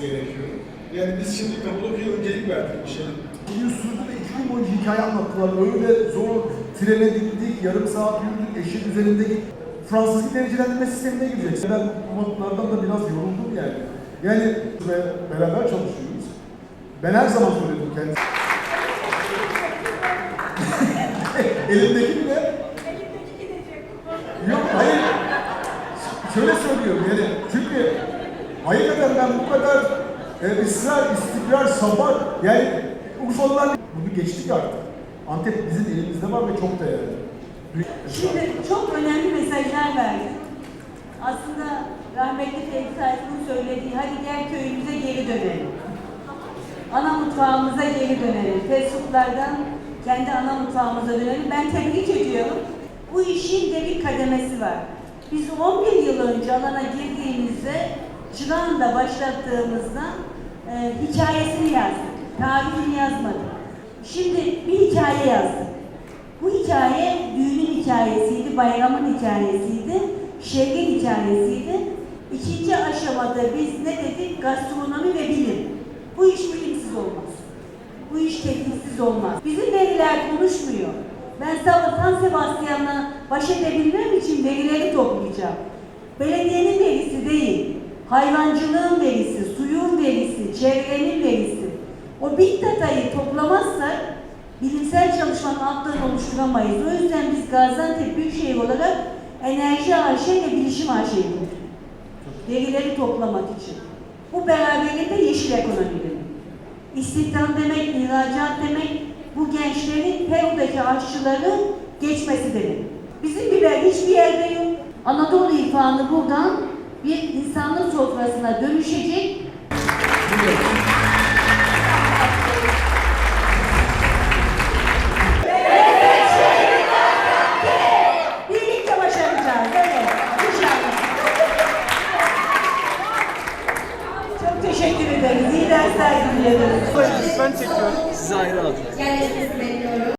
gerekiyor. Yani biz şimdi Kapadokya'ya öncelik verdik bir şey. Bir gün sürdü ve iki gün boyunca hikaye anlattılar. Öyle zor trene bindik, yarım saat yürüdük, eşek üzerinde gittik. Fransız bir derecelendirme sistemine girecek. Ben bu notlardan da biraz yoruldum yani. Yani ve beraber çalışıyoruz. Ben her zaman söyledim kendisine. Elimdeki bile Yok hayır. Şöyle söylüyorum yani çünkü hakikaten ben bu kadar e, ısrar, istikrar, sabır yani Urfalılar bunu geçtik artık. Antep bizim elimizde var ve çok değerli. Şimdi çok önemli mesajlar verdi. Aslında rahmetli Fevzi Tayfun'un söylediği hadi gel köyümüze geri dönelim. Ana mutfağımıza geri dönelim. Fast foodlardan kendi ana mutfağımıza dönelim. Ben tebrik ediyorum. Bu işin de bir kademesi var. Biz 11 yıl önce alana girdiğimizde Çırağan'da başlattığımızda e, hikayesini yazdık. Tarihini yazmadık. Şimdi bir hikaye yazdık. Bu hikaye düğünün hikayesiydi, bayramın hikayesiydi, şehrin hikayesiydi. İkinci aşamada biz ne dedik? Gastronomi ve bilim. Bu iş bilimsiz olmaz. Bu iş tekniksiz olmaz. Bizim veriler konuşmuyor. Ben San Sebastian'la baş edebilmem için verileri toplayacağım. Belediyenin verisi değil, hayvancılığın verisi, suyun verisi, çevrenin verisi. O big data'yı toplamazsak bilimsel çalışmanın altlarını oluşturamayız. O yüzden biz Gaziantep Büyükşehir olarak Enerji AŞ ve Bilişim AŞ'yi. Verileri toplamak için. Bu beraberinde yeşil ekonomi demek. İstihdam demek, ihracat demek, bu gençlerin Peru'daki aşçıları geçmesi demek. Bizim biber hiçbir yerde yok. Anadolu irfanı buradan bir insanlık sofrasına dönüşecek Birlikte başaracağız. Evet. İnşallah. Çok teşekkür ederiz. İyi dersler diliyoruz. Sizi ayrı alacağız. Yerleşmesi bekliyorum.